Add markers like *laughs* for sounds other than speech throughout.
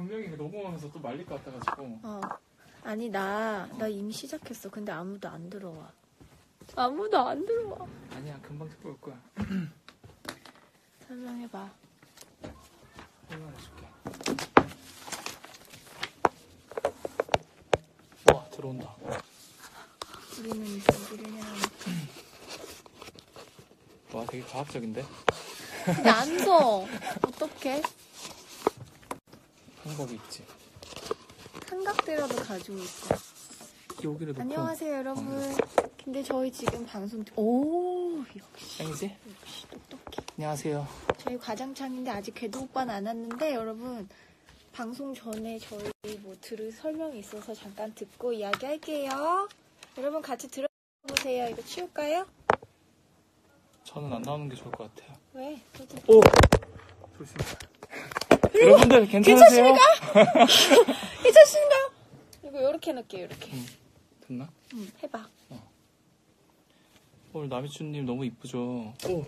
분명히 녹음하면서 또 말릴 것 같아가지고. 어. 아니 나 나 이미 시작했어. 근데 아무도 안 들어와. 아무도 안 들어와. 아니야, 금방 들어올 거야. *clears throat* 설명해봐. 설명해줄게. 와, 들어온다. 우리는 준비를 해야 하니까. 와, 되게 과학적인데? 근데 안 서. 어떡해? 방법이 있지. 삼각대라도 가지고 있어. 여기를 놓고. 안녕하세요 여러분. 근데 저희 지금 방송 오 역시 땡이지? 역시 똑똑해. 안녕하세요. 저희 과장창인데 아직 궤도 오빠는 안 왔는데 여러분 방송 전에 저희 뭐 들을 설명이 있어서 잠깐 듣고 이야기할게요. 여러분 같이 들어보세요. 이거 치울까요? 저는 안 나오는 게 좋을 것 같아요. 왜? 저도 오! 조심. 여러분들 괜찮으세요? *laughs* 괜찮으신가요? 이거 이렇게 넣을게요. 이렇게. 됐나? 응, 해봐. 오늘 나미추님 너무 이쁘죠? 오!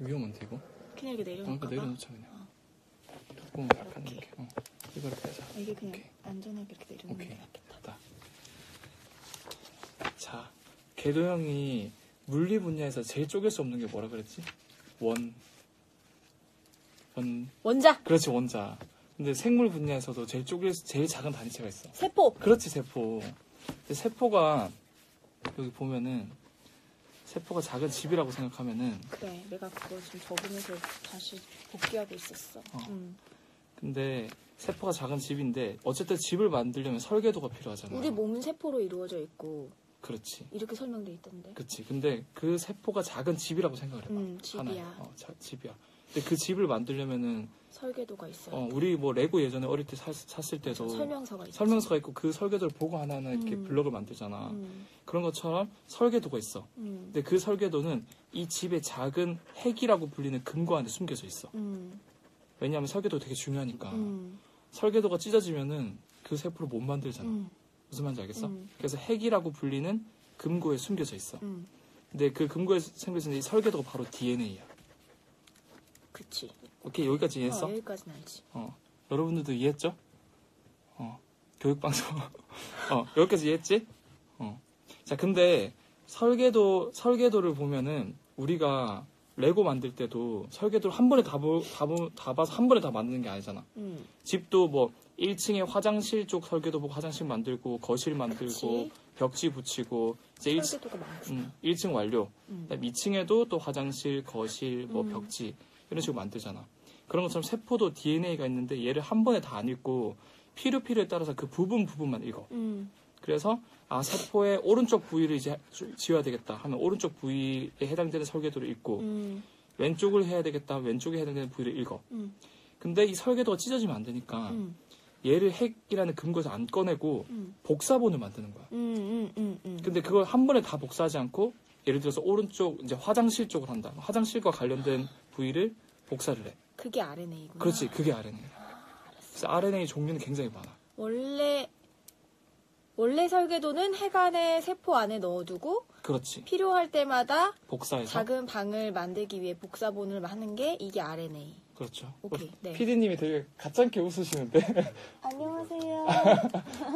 위험한데, 이거? 그냥 이렇게 어, 내려놓을까 봐. 내려놓자, 그냥. 조금 약간 이렇게. 어. 이거 이렇게 하자. 아, 이게 그냥 오케이. 안전하게 이렇게 내려놓는 오케이. 게 낫겠다. 됐다. 자, 궤도 형이 물리 분야에서 제일 쪼갤 수 없는 게 뭐라 그랬지? 원. 원. 원자, 그렇지, 원자. 근데 생물 분야에서도 제일 수- 제일 작은 단위체가 있어. 세포. 그렇지, 세포. 근데 세포가, 여기 보면은, 세포가 작은 집이라고 생각하면은, 그래, 내가 그거 지금 적으면서 다시 복귀하고 있었어. 어. 음. 근데 세포가 작은 집인데, 어쨌든 집을 만들려면 설계도가 필요하잖아. 우리 몸은 세포로 이루어져 있고 그렇지. 이렇게 설명돼 있던데. 그치. 근데 그 세포가 작은 집이라고 생각을 해봐. 음, 집이야. 하나의. 어, 자, 집이야. 근데 그 집을 만들려면은, 설계도가 있어요. 어, 우리 뭐 레고 예전에 어릴 때 샀, 샀을 때도 설명서가 있어. 설명서가 있고 그 설계도를 보고 하나하나 이렇게 음. 블럭을 만들잖아. 음, 그런 것처럼 설계도가 있어. 음, 근데 그 설계도는 이 집의 작은 핵이라고 불리는 금고 안에 숨겨져 있어. 음, 왜냐하면 설계도가 되게 중요하니까. 음, 설계도가 찢어지면은 그 세포를 못 만들잖아. 음, 무슨 말인지 알겠어? 음. 그래서 핵이라고 불리는 금고에 숨겨져 있어. 음. 근데 그 금고에 있는 이 설계도가 바로 DNA야. 그치. 오케이 여기까지 이해했어? 어, 여기까지는 알지. 어, 여러분들도 이해했죠? 어, 교육방송. *laughs* 어, 여기까지 이해했지? 어. 자, 근데 설계도, 설계도를 보면은 우리가 레고 만들 때도 설계도를 한 번에 다, 보, 다, 보, 다 봐서 한 번에 다 만드는 게 아니잖아. 음, 집도 뭐 1층에 화장실 쪽 설계도 보고 화장실 만들고 거실 만들고 그치. 벽지 붙이고 이제 1층, 설계도가 많구나. 음, 1층 완료. 음. 그다음 2층에도 또 화장실, 거실, 뭐 음. 벽지 이런 식으로 만들잖아. 그런 것처럼 세포도 DNA가 있는데 얘를 한 번에 다 안 읽고 필요 필요에 따라서 그 부분 부분만 읽어. 음, 그래서 아 세포의 오른쪽 부위를 이제 지어야 되겠다 하면 오른쪽 부위에 해당되는 설계도를 읽고 음, 왼쪽을 해야 되겠다 왼쪽에 해당되는 부위를 읽어. 음, 근데 이 설계도가 찢어지면 안 되니까 음, 얘를 핵이라는 금고에서 안 꺼내고 음, 복사본을 만드는 거야. 음. 근데 그걸 한 번에 다 복사하지 않고 예를 들어서 오른쪽 이제 화장실 쪽을 한다. 화장실과 관련된 부위를 복사를 해. 그게 RNA구나. 그렇지, 그게 RNA. 그래서 RNA 종류는 굉장히 많아. 원래 원래 설계도는 핵 안에 세포 안에 넣어두고 그렇지. 필요할 때마다 복사해서. 작은 방을 만들기 위해 복사본을 하는 게 이게 RNA. 그렇죠. 오케이, 네. PD님이 되게 가짜게 웃으시는데 *laughs* 안녕하세요.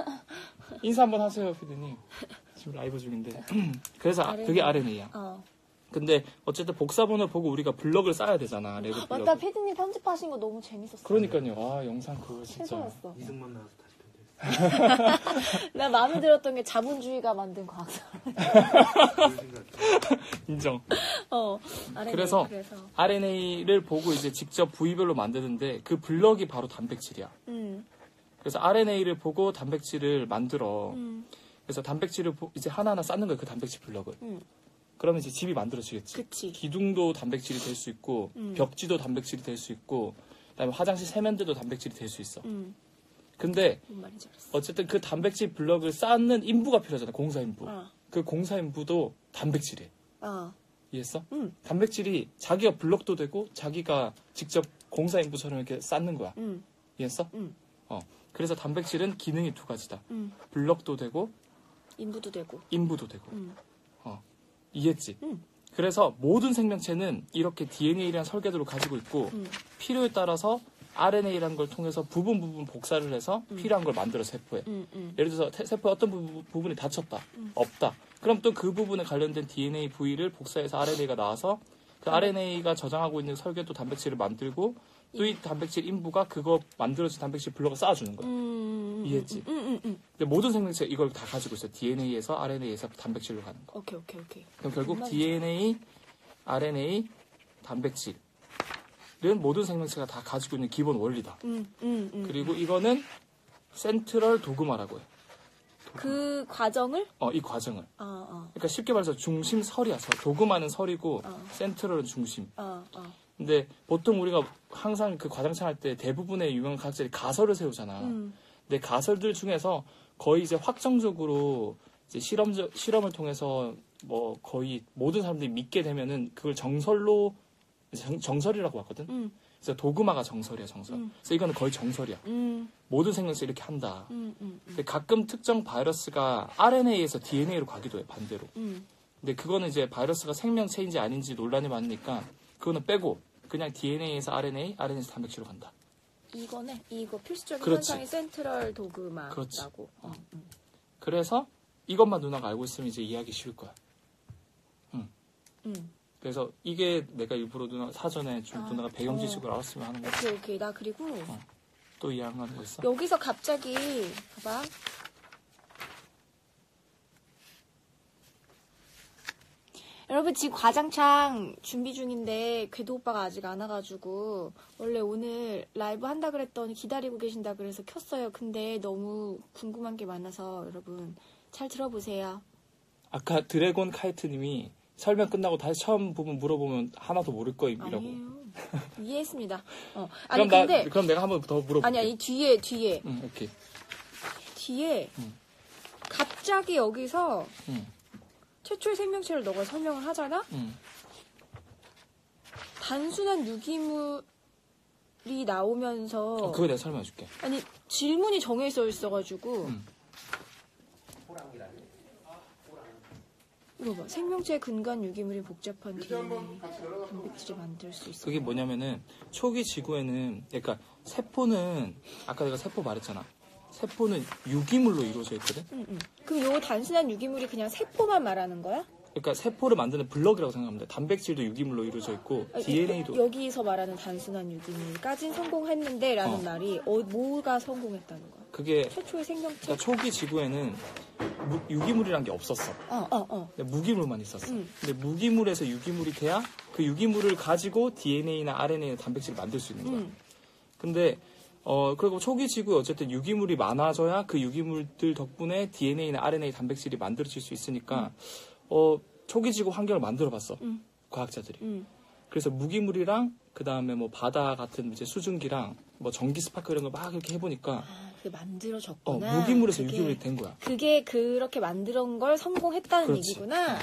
*laughs* 인사 한번 하세요, PD님. *laughs* 지금 라이브 중인데. *clears throat* 그래서 아, 그게 RNA야. 어. 근데 어쨌든 복사본을 보고 우리가 블럭을 쌓아야 되잖아. 레고 블럭. 맞다, 피디님 편집하신 거 너무 재밌었어. 그러니까요. 아 영상 그거 진짜. 최고였어. 이승만 나와서 다시 편집했어. *laughs* 나 마음에 들었던 게 자본주의가 만든 과학사. *laughs* 인정. 어. RNA, 그래서 그래서. RNA를 보고 이제 직접 부위별로 만드는데 그 블럭이 바로 단백질이야. 음. 그래서 RNA를 보고 단백질을 만들어. 음. 그래서 단백질을 보- 이제 하나하나 쌓는 거야 그 단백질 블럭을. 음. 그러면 이제 집이 만들어지겠지. 그치. 기둥도 단백질이 될 수 있고 음. 벽지도 단백질이 될 수 있고 그다음에 화장실 세면대도 단백질이 될 수 있어. 음. 근데. 어쨌든 그 단백질 블럭을 쌓는 인부가 필요하잖아. 공사 인부. 어. 그 공사 인부도 단백질이야. 어. 이해했어? 음. 단백질이 자기가 블럭도 되고 자기가 직접 공사 인부처럼 이렇게 쌓는 거야. 음. 이해했어? 음. 어. 그래서 단백질은 기능이 두 가지다. 음. 블럭도 되고 인부도 되고. 인부도 되고. 음. 이해했지? 음. 그래서 모든 생명체는 이렇게 DNA라는 설계도를 가지고 있고 음. 필요에 따라서 RNA라는 걸 통해서 부분 부분 복사를 해서 필요한 걸 만들어 세포에. 음, 음. 예를 들어서 태- 세포의 어떤 부분, 부분이 다쳤다. 없다. 그럼 또 그 부분에 관련된 DNA 부위를 복사해서 RNA가 나와서 그 RNA가 저장하고 있는 설계도 단백질을 만들고 또이 단백질 인부가 그거 만들어진 단백질 불러가 쌓아주는 거야. 음, 이해했지? 음, 음, 음. 근데 모든 생명체가 이걸 다 가지고 있어. DNA에서 RNA에서 단백질로 가는 거. 오케이, 오케이, 오케이. 그럼 결국 DNA, RNA, 단백질은 모든 생명체가 다 가지고 있는 기본 원리다. 음, 음, 음. 그리고 이거는 센트럴 도그마라고 해. 그 과정을? 어, 이 과정을. 어, 어, 그러니까 쉽게 말해서 중심 설이야. 설. 도그마는 설이고 어. 센트럴은 중심. 어, 어. 근데 보통 우리가 항상 그 과장창 할 때 대부분의 유명한 과학자들이 가설을 세우잖아. 음, 근데 가설들 중에서 거의 이제 확정적으로 이제 실험 실험을 통해서 뭐 거의 모든 사람들이 믿게 되면은 그걸 정설로 정, 정설이라고 하거든. 음, 그래서 도그마가 정설이야, 정설. 음. 그래서 이거는 거의 정설이야. 음, 모든 생명체 이렇게 한다. 음, 음, 음. 근데 가끔 특정 바이러스가 RNA에서 DNA로 가기도 해, 반대로. 음. 근데 그거는 이제 바이러스가 생명체인지 아닌지 논란이 많으니까 그거는 빼고 그냥 DNA에서 RNA, RNA에서 단백질로 간다. 이거네. 이거 필수적인 그렇지. 현상이 센트럴 도그마라고. 어, 음. 그래서 이것만 누나가 알고 있으면 이제 이해하기 쉬울 거야. 음. 그래서 이게 내가 일부러 누나 사전에 좀 아, 누나가 배경 어. 지식을 알았으면 하는 거야. 오케이, 오케이. 나 그리고 또 이해하는 거 있어? 여기서 갑자기 봐봐. 여러분 지금 과장창 준비 중인데 궤도 오빠가 아직 안 와가지고 원래 오늘 라이브 한다 그랬더니 기다리고 계신다 그래서 켰어요. 근데 너무 궁금한 게 많아서 여러분 잘 들어보세요. 아까 드래곤 카이트님이 설명 끝나고 다시 처음 부분 물어보면 하나도 모를 거이라고. 아니에요. 이해했습니다. 어. 아니 그럼 나 근데 그럼 내가 한번 더 물어볼게. 아니야 이 뒤에 뒤에 응, 오케이. 뒤에 음. 갑자기 여기서 응, 최초의 생명체를 너가 설명을 하잖아? 응. 단순한 유기물이 나오면서 어, 그거 내가 설명해줄게. 아니 질문이 정해져 있어가지고 음. 이거 봐 생명체 근간 유기물이 복잡한 DNA 단백질을 만들 수 있어. 그게 뭐냐면은 초기 지구에는 그러니까 세포는 아까 내가 세포 말했잖아. 세포는 유기물로 이루어져 있거든. 응, 응. 그럼 요 단순한 유기물이 그냥 세포만 말하는 거야? 그러니까 세포를 만드는 블럭이라고 생각하면 돼. 단백질도 유기물로 이루어져 있고 아, 이- DNA도 여기서 말하는 단순한 유기물까진 성공했는데라는 어. 말이 어, 뭐가 성공했다는 거야? 그게 최초의 생명체? 그러니까 초기 지구에는 무- 유기물이란 게 없었어. 어, 어, 어. 무기물만 있었어. 음. 근데 무기물에서 유기물이 돼야 그 유기물을 가지고 DNA나 RNA 단백질을 만들 수 있는 거야. 음. 근데 어 그리고 초기 지구에 어쨌든 유기물이 많아져야 그 유기물들 덕분에 DNA나 RNA 단백질이 만들어질 수 있으니까 어 초기 지구 환경을 만들어 봤어. 음. 과학자들이. 음. 그래서 무기물이랑 그 다음에 뭐 바다 같은 이제 수증기랑 뭐 전기 스파크 이런 거 막 이렇게 해 보니까 아, 그게 어 만들어졌구나. 무기물에서 그게- 유기물이 된 거야. 그게 그렇게 만들어 걸 성공했다는 그렇지. 얘기구나.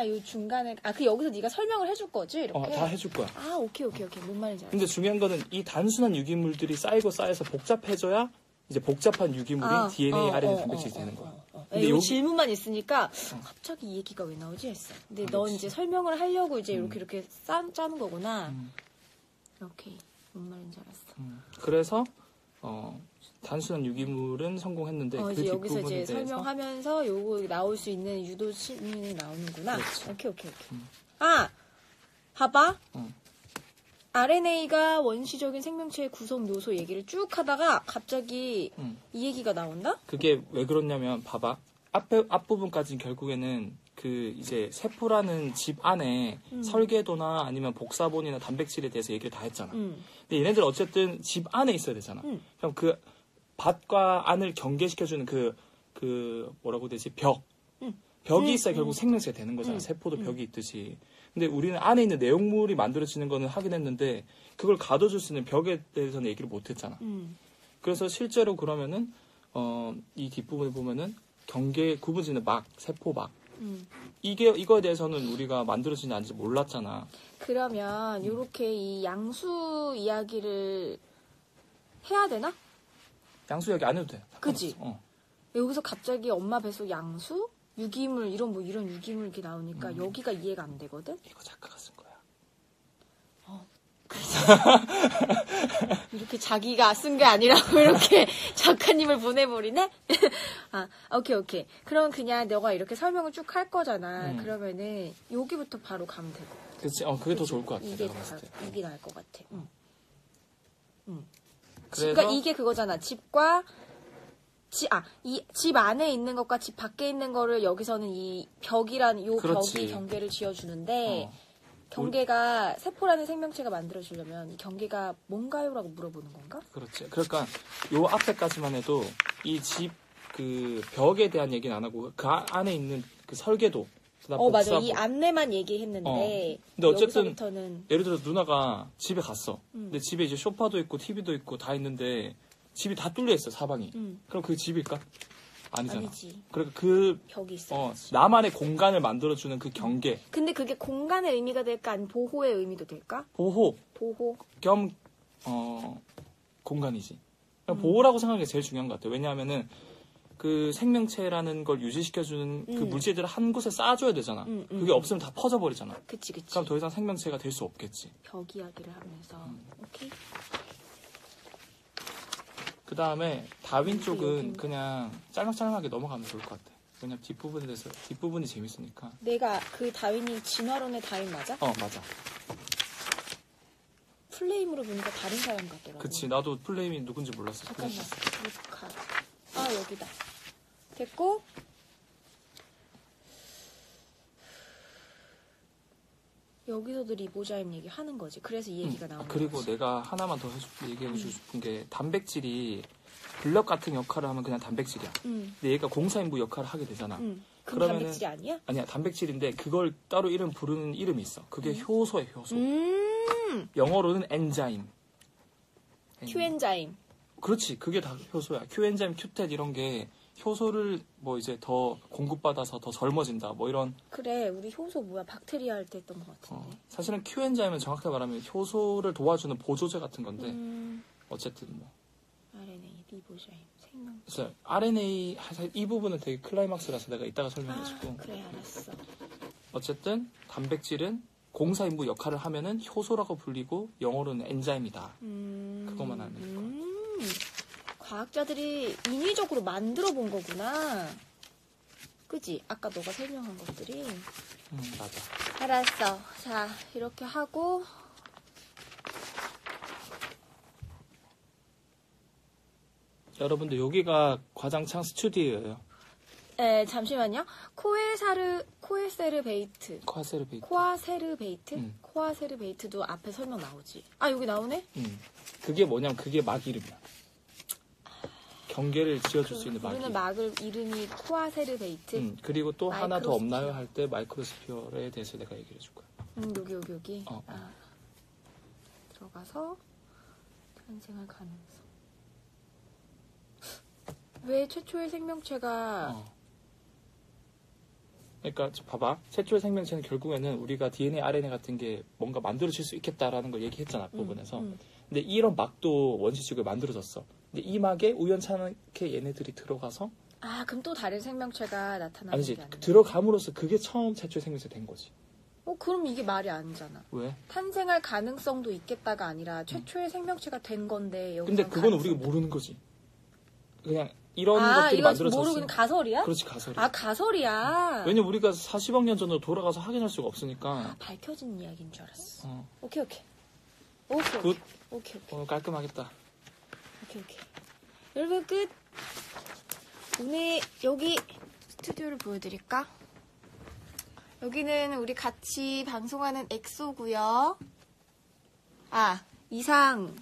아, 요 중간에 아 그 여기서 네가 설명을 해줄 거지 이렇게. 어 다 해줄 거야. 아, 오케이 오케이 오케이. 뭔 말인지 알았어. 근데 중요한 거는 이 단순한 유기물들이 쌓이고 쌓여서 복잡해져야 이제 복잡한 유기물이 아, DNA, 어, RNA 어, 단백질이 어, 되는 어, 거야. 어, 어. 근데 이 여기- 질문만 있으니까 갑자기 이 얘기가 왜 나오지 했어. 근데 아, 넌 그렇지. 이제 설명을 하려고 이제 이렇게 이렇게 싸, 짜는 거구나. 음. 오케이. 뭔 말인지 알았어. 음, 그래서 어, 단순한 유기물은 성공했는데 어, 그 이제 여기서 이제 대해서 설명하면서 요거 나올 수 있는 유도 신문이 나오는구나. 그렇지. 오케이 오케이 오케이. 음. 아, 봐봐. 음. RNA가 원시적인 생명체의 구성 요소 얘기를 쭉 하다가 갑자기 음. 이 얘기가 나온다? 그게 왜 그렇냐면 봐봐 앞에 앞부분까지는 결국에는 그 이제 세포라는 집 안에 음. 설계도나 아니면 복사본이나 단백질에 대해서 얘기를 다 했잖아. 음. 근데 얘네들 어쨌든 집 안에 있어야 되잖아. 음. 그럼 그 밭과 안을 경계시켜주는 그, 그, 뭐라고 되지? 벽. 음. 벽이 음, 있어야 음. 결국 생명체가 되는 거잖아. 음, 세포도 음. 벽이 있듯이. 근데 우리는 안에 있는 내용물이 만들어지는 거는 하긴 했는데, 그걸 가둬줄 수 있는 벽에 대해서는 얘기를 못 했잖아. 음. 그래서 실제로 그러면은, 어, 이 뒷부분에 보면은, 경계, 구분 짓는 막, 세포 막. 음. 이게, 이거에 대해서는 우리가 만들어지지 않는지 몰랐잖아. 그러면 요렇게 이 양수 이야기를 해야 되나? 양수 여기 안 해도 돼. 그지? 어. 여기서 갑자기 엄마 뱃속 양수? 유기물 이런 뭐 이런 유기물 이렇게 나오니까 음. 여기가 이해가 안 되거든. 이거 작가가 쓴. *laughs* 이렇게 자기가 쓴 게 아니라고 *laughs* 이렇게 작가님을 보내버리네? *laughs* 아, 오케이, 오케이. 그럼 그냥 너가 이렇게 설명을 쭉 할 거잖아. 음. 그러면은 여기부터 바로 가면 되고. 그치, 어, 그게 더 좋을 것 같아. 이게, 때. 이게 나을 것 같아. 응. 그래서 그러니까 이게 그거잖아. 집과 집, 아, 이 집 안에 있는 것과 집 밖에 있는 거를 여기서는 이 벽이란 요 그렇지. 벽이 경계를 지어주는데 어, 경계가 세포라는 생명체가 만들어지려면 이 경계가 뭔가요라고 물어보는 건가? 그렇지. 그러니까 요 앞에까지만 해도 이 집 그 벽에 대한 얘기는 안 하고 그 아- 안에 있는 그 설계도 그다음 어 맞아. 이 안내만 얘기했는데 어. 근데 어쨌든 여기서부터는 예를 들어 누나가 집에 갔어. 음. 근데 집에 이제 소파도 있고 TV도 있고 다 있는데 집이 다 뚫려 있어 사방이. 음, 그럼 그 집일까? 아니잖아. 아니지 그러니까 그 벽이 있어. 어, 나만의 공간을 만들어주는 그 경계, 근데 그게 공간의 의미가 될까 아니면 보호의 의미도 될까? 보호 보호. 겸 어, 공간이지. 그냥 음. 보호라고 생각하는 게 제일 중요한 것 같아요. 왜냐하면은 그 생명체라는 걸 유지시켜주는 그 음. 물질들을 한 곳에 쌓아줘야 되잖아. 음, 음, 그게 음. 없으면 다 퍼져버리잖아. 그치 그치. 그럼 더 이상 생명체가 될 수 없겠지. 벽 이야기를 하면서 음. 오케이. 그 다음에 다윈 여기, 쪽은 여기. 그냥 짤막짤막하게 넘어가면 좋을 것 같아. 왜냐면 뒷부분에 대해서 뒷부분이 재밌으니까. 내가 그 다윈이 진화론의 다윈 맞아? 어 맞아. 플레임으로 보니까 다른 사람 같더라고. 그치 나도 플레임이 누군지 몰랐어. 잠깐만. 플레임. 아 여기다. 됐고. 여기서도 리보자임 얘기 하는 거지. 그래서 이 얘기가 음, 나오는 그리고 거지. 내가 하나만 더 해주, 얘기해 주고 음. 싶은 게 단백질이 블럭 같은 역할을 하면 그냥 단백질이야. 응, 근데 얘가 공사인부 역할을 하게 되잖아. 응. 그럼 그러면은- 단백질이 아니야? 아니야 단백질인데 그걸 따로 이름 부르는 이름이 있어. 그게 효소야 효소. 음. 영어로는 엔자임. 엔- 큐엔자임. 그렇지 그게 다 효소야. 큐엔자임, 큐텟 이런 게 효소를 뭐 이제 더 공급받아서 더 젊어진다. 뭐 이런 그래, 우리 효소 뭐야? 박테리아 할 때 했던 것 어, 같은데. 사실은 큐 엔자임은 정확하게 말하면 효소를 도와주는 보조제 같은 건데 음. 어쨌든 뭐 RNA, 리보자임, 생명. 그래서 RNA 이 부분은 되게 클라이막스라서 내가 이따가 설명해주고 아, 그래, 알았어. 어쨌든 단백질은 공사인부 역할을 하면은 효소라고 불리고 영어로는 엔자임이다. 음. 그것만 알면. 과학자들이 인위적으로 만들어 본 거구나. 그지? 아까 너가 설명한 것들이. 음, 맞아. 알았어. 자, 이렇게 하고. 여러분들 여기가 과장창 스튜디오예요. 에, 잠시만요. 코에사르, 코에세르 베이트. 콰세르베이트. 코아세르 베이트? 음. 코아세르 베이트도 앞에 설명 나오지. 아, 여기 나오네? 음. 그게 뭐냐면 그게 막 이름이야. 경계를 지어줄 수 있는 막 우리는. 막을 이름이 코아세르 베이트. 음, 그리고 또 하나 더 마이크로스피어. 없나요 할 때 마이크로스피어에 대해서 내가 얘기해 줄 거야. 음, 여기, 여기, 여기. 어, 어. 아. 들어가서 탄생할 가능성. 왜 최초의 생명체가 어. 그러니까 저 봐봐. 최초의 생명체는 결국에는 우리가 DNA, RNA 같은 게 뭔가 만들어질 수 있겠다라는 걸 얘기했잖아 앞부분에서. 음, 근데 이런 막도 원시적으로 만들어졌어. 이 막에 우연찮게 얘네들이 들어가서 아, 그럼 또 다른 생명체가 나타나는 아니지 게? 들어감으로써 그게 처음 최초의 생명체 된 거지. 어, 그럼 이게 말이 아니잖아. 왜? 탄생할 가능성도 있겠다가 아니라 최초의 생명체가 된 건데 여기 근데 그거는 우리가 모르는 거지. 그냥 이런 아, 것들이 이거 만들어졌어. 모르고 그냥 가설이야? 그렇지 가설이. 아, 가설이야. 왜냐 면 우리가 40억 년 전으로 돌아가서 확인할 수가 없으니까. 밝혀진 이야기인 줄 알았어. 어, 오케이, 오케이. 오케이, 굿. 오케이. 오케이, 오케이. 오늘 깔끔하겠다. 오케이, 오케이. 여러분, 끝. 오늘 여기 스튜디오를 보여드릴까? 여기는 우리 같이 방송하는 엑소고요. 아, 이상.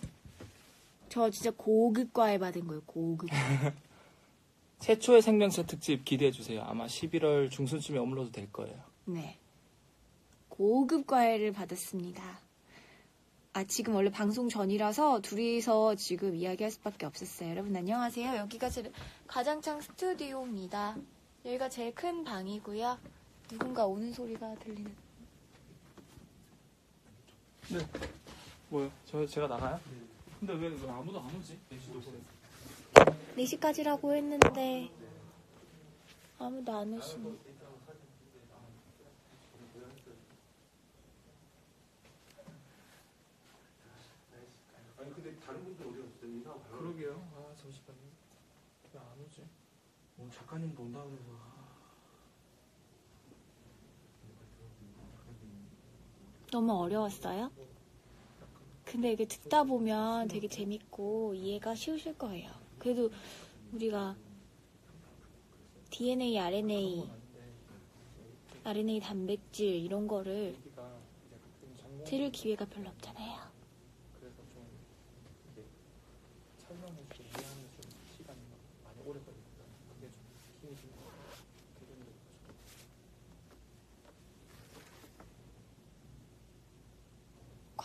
저 진짜 고급 과외 받은 거예요, 고급. *laughs* 최초의 생명체 특집 기대해 주세요. 아마 11월 중순쯤에 업로드 될 거예요. 네. 고급 과외를 받았습니다. 아, 지금 원래 방송 전이라서 둘이서 지금 이야기할 수밖에 없었어요. 여러분 안녕하세요. 여기가 제 가장창 스튜디오입니다. 여기가 제일 큰 방이고요. 누군가 오는 소리가 들리는. 네. 뭐요? 저 제가 나가요? 근데 왜, 왜 아무도 안 오지? 4시도 그래. 4시까지라고 했는데 아무도 안 오시네. 그러게요. 아 잠시만요. 왜 안 오지? 오늘 작가님도 온다 그래서. 너무 어려웠어요? 근데 이게 듣다 보면 되게 재밌고 이해가 쉬우실 거예요. 그래도 우리가 DNA, RNA, RNA 단백질 이런 거를 들을 기회가 별로 없잖아요. 그래서 좀 이게 설명해주고 이해하는 좀 시간이 많이 오래 걸리니까 그게 좀 힘이 좀 되는 거죠.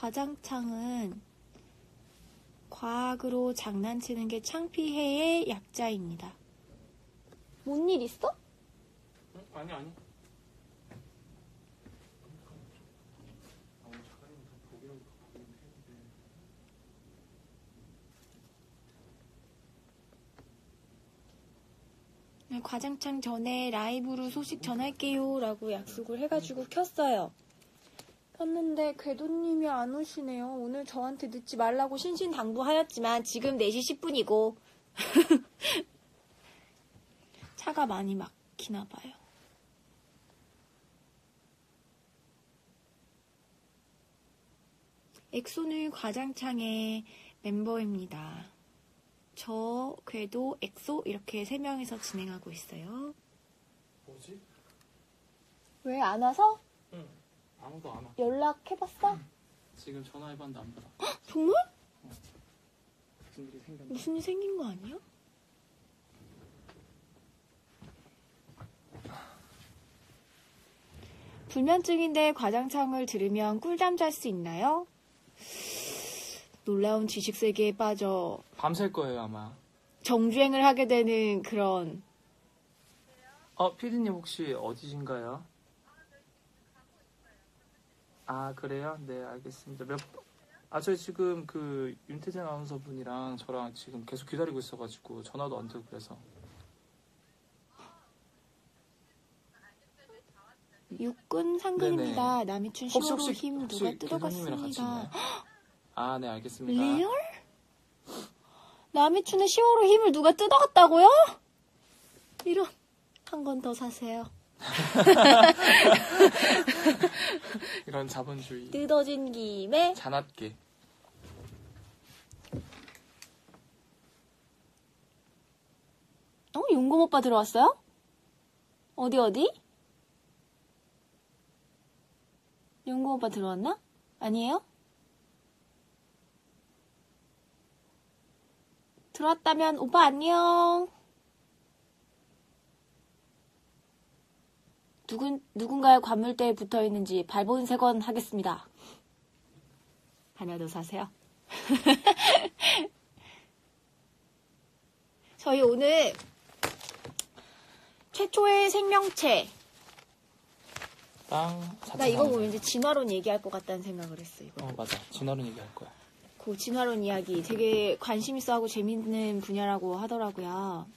과장창은 과학으로 장난치는 게 창피해의 약자입니다. 뭔 일 있어? 응? 아니 아니. 네, 과장창 전에 라이브로 소식 전할게요 라고 약속을 해가지고 켰어요. 켰는데 궤도님이 안 오시네요. 오늘 저한테 늦지 말라고 신신당부하였지만 지금 4시 10분이고 *laughs* 차가 많이 막히나 봐요. 엑소는 과장창의 멤버입니다. 저, 궤도, 엑소 이렇게 세 명이서 진행하고 있어요. 뭐지? 왜 안 와서? 응. 아무도 안 와. 연락해봤어? 지금 전화해봤는데 안 받아. 정말? 무슨 일이 생겼나? 무슨 일 생긴 거 아니야? 불면증인데 과장창을 들으면 꿀잠 잘 수 있나요? 놀라운 지식 세계에 빠져 밤샐 거예요 아마. 정주행을 하게 되는 그런 어, 피디님 혹시 어디신가요? 아, 그래요? 네, 알겠습니다. 몇, 아, 저희 지금 그 윤태진 아나운서 분이랑 저랑 지금 계속 기다리고 있어가지고 전화도 안 되고 그래서. 육군 상근입니다. 남이춘 혹시, 15로 혹시, 힘 혹시 누가 교수님이랑 같이 뜯어갔습니다. 아, 네, 알겠습니다. 리얼? 남이춘의 15로 힘을 누가 뜯어갔다고요? 이런 한 건 더 사세요. *laughs* 이런 자본주의. 뜯어진 김에 잔압게. 어? 용금 오빠 들어왔어요? 어디 어디? 용금 오빠 들어왔나? 아니에요? 들어왔다면 오빠 안녕. 누군 누군가의 관물대에 붙어 있는지 발본 세건 하겠습니다. 하나 더 사세요. *laughs* 저희 오늘 최초의 생명체. 땅. 나 이거 보면 이제 진화론 얘기할 것 같다는 생각을 했어, 이거. 어, 맞아. 진화론 얘기할 거야. 그 진화론 이야기 되게 관심 있어 하고 재밌는 분야라고 하더라고요.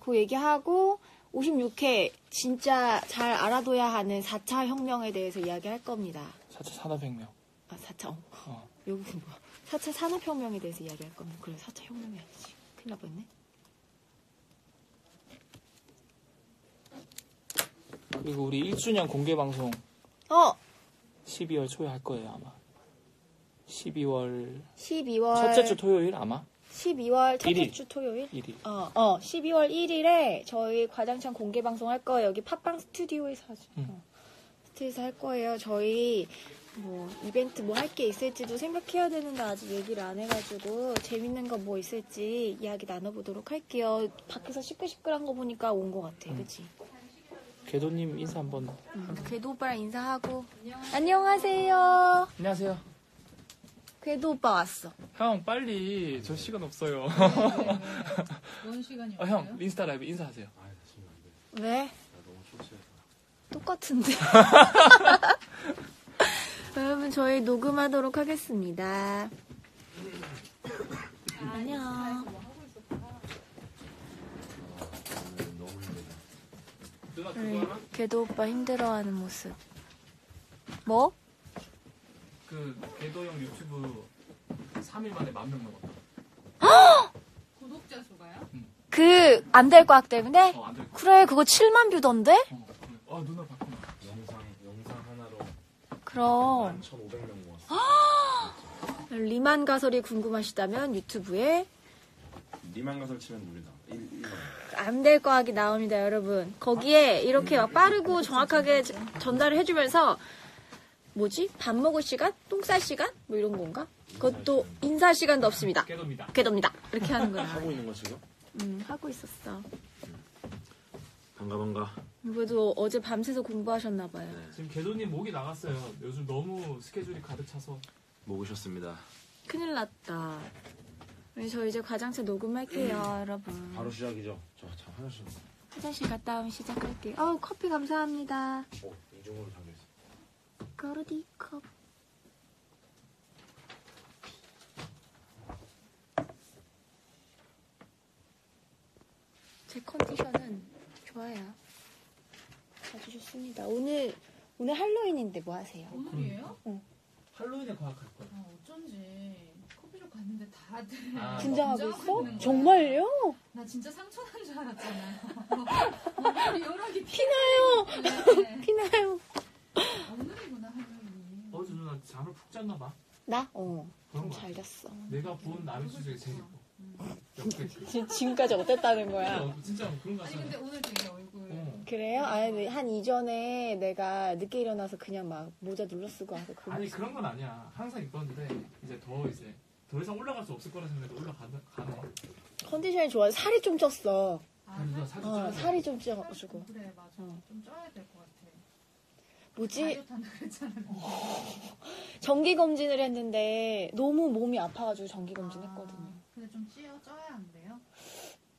그 얘기하고 56회 진짜 잘 알아둬야 하는 4차 혁명에 대해서 이야기할 겁니다. 4차 산업혁명. 아, 4차, 어, 어. 여기 뭐야. 4차 산업혁명에 대해서 이야기할 겁니다. 그래, 4차 혁명이 아니지. 큰일 날 뻔했네. 그리고 우리 1주년 공개 방송 어! 12월 초에 할 거예요, 아마. 12월 12월. 첫째 주 토요일 아마 12월 첫째. 주 토요일? 1일. 어, 어, 12월 1일에 저희 과장창 공개 방송 할 거예요. 여기 팟빵 스튜디오에서 하죠. 응. 어, 스튜디오에서 할 거예요. 저희 뭐 이벤트 뭐 할 게 있을지도 생각해야 되는데 아직 얘기를 안 해가지고 재밌는 거 뭐 있을지 이야기 나눠보도록 할게요. 밖에서 시끌시끌한 거 보니까 온 것 같아. 응. 그치? 궤도님 인사 한번. 응. 궤도 오빠랑 인사하고. 안녕하세요. 안녕하세요. 궤도 오빠 왔어. 형 빨리 저 시간 없어요. 뭔 시간이 어, 없어요? 형 인스타 라이브 인사하세요. 아, 돼. 왜? 나 너무 쇼스해서. 똑같은데. *laughs* 여러분, 저희 녹음하도록 하겠습니다. 안녕. 우리 궤도 오빠 힘들어하는 모습. 뭐? 그 궤도 형 유튜브 3일 만에 만 명 넘었다. *gasps* 구독자 수가요? 그 안될 과학 때문에? 어, 안될 거. 그래 그거 7만 뷰던데? 어, 그래. 어, 누나 바꾸나. 영상 영상 하나로 그럼 1,500명 모았어. *gasps* 리만 가설이 궁금하시다면 유튜브에 니만 가설 치면 우리다. 1, 1만. 안될 과학이 나옵니다, 여러분. 거기에 이렇게 막 빠르고 정확하게 저- 전달을 해주면서 뭐지? 밥 먹을 시간? 똥 쌀 시간? 뭐 이런 건가? 그것도 인사 시간도 없습니다. 깨dob니다. 궤도입니다. 이렇게 하는 거야. 하고 있는 거 지금? 음, 하고 있었어. 반가 반가. 그래도 어제 밤새서 공부하셨나 봐요. 지금 개도님 목이 나갔어요. 요즘 너무 스케줄이 가득 차서. 모으셨습니다. 큰일 났다. 우리 저 이제 과장차 녹음할게요, 여러분. 바로 시작이죠. 저참 화장실. 화장실 갔다 오면 시작할게요. 어우, 커피 감사합니다. 어 이중으로 잠겨 거르디 컵. 제 컨디션은 좋아요. 아주 좋습니다. 오늘 오늘 할로윈인데 뭐 하세요? 오늘이에요? 할로윈에 과학할 거야. 아, 어쩐지 커피숍 갔는데 다들 아, 분장하고 있어? 정말요? 나 진짜 상처난 줄 알았잖아요. 얼굴이 여락이 피나요. 피나요? 어제 누나 잠을 푹 잤나 봐. 나? 어. 그런 거. 잘 잤어. 내가 본 남의 중에 제일 예뻐. 지, 지금까지 어땠다는 거야? 어, 진짜 그런 거 아니 같잖아. 근데 오늘 되게 얼굴 어. 그래요? 아니, 한 이전에 내가 늦게 일어나서 그냥 막 모자 눌러 쓰고 와서 그거 아니 그런 건 아니야. 항상 이뻤는데 이제 더 이제 더 이상 올라갈 수 없을 거라 생각해도 올라가네. 컨디션이 좋아서 살이 좀 쪘어. 아, 누나 어. 살이 좀 쪄가지고. 그래 맞아 어. 좀 쪄야 될 것 같아. 뭐지? 정기 *laughs* 검진을 했는데 너무 몸이 아파가지고 정기 검진 아, 했거든요. 근데 좀 찌어 쪄야 안 돼요?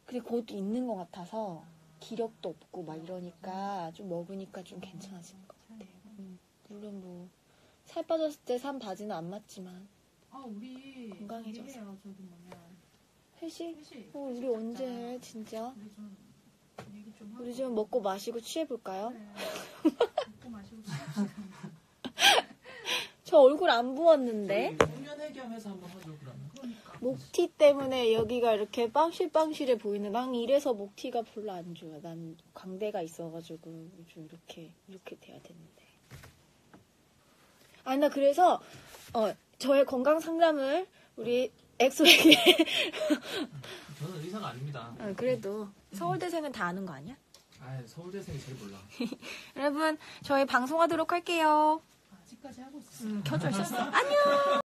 근데 그것도 있는 것 같아서 기력도 없고 막 이러니까 좀 먹으니까 좀 괜찮아진 것 같아. 음, 물론 뭐 살 빠졌을 때 산 바지는 안 맞지만 아 우리 건강해져서. 얘기해요. 저기 뭐냐 회식? 회식. 어, 우리 회식 언제. 해 진짜? 우리 좀. 우리 좀 먹고 마시고 취해볼까요? 그래. *laughs* 먹고 마시고. *laughs* 저 얼굴 안 부었는데? 공연 얘기하면서 한번 하죠 그러면. 그러니까. 목티 때문에 여기가 이렇게 빵실빵실해 보이는 난 이래서 목티가 별로 안 좋아. 난 광대가 있어가지고 좀 이렇게 이렇게 돼야 되는데. 아나 그래서 어 저의 건강 상담을 우리 엑소에게 저는 의사가 아닙니다. 어, 그래도 서울대생은 다 아는 거 아니야? 아 서울대생이 제일 몰라. *laughs* 여러분 저희 방송하도록 할게요. 아직까지 하고 있어. 음, 켜져 있었어. *laughs* 안녕.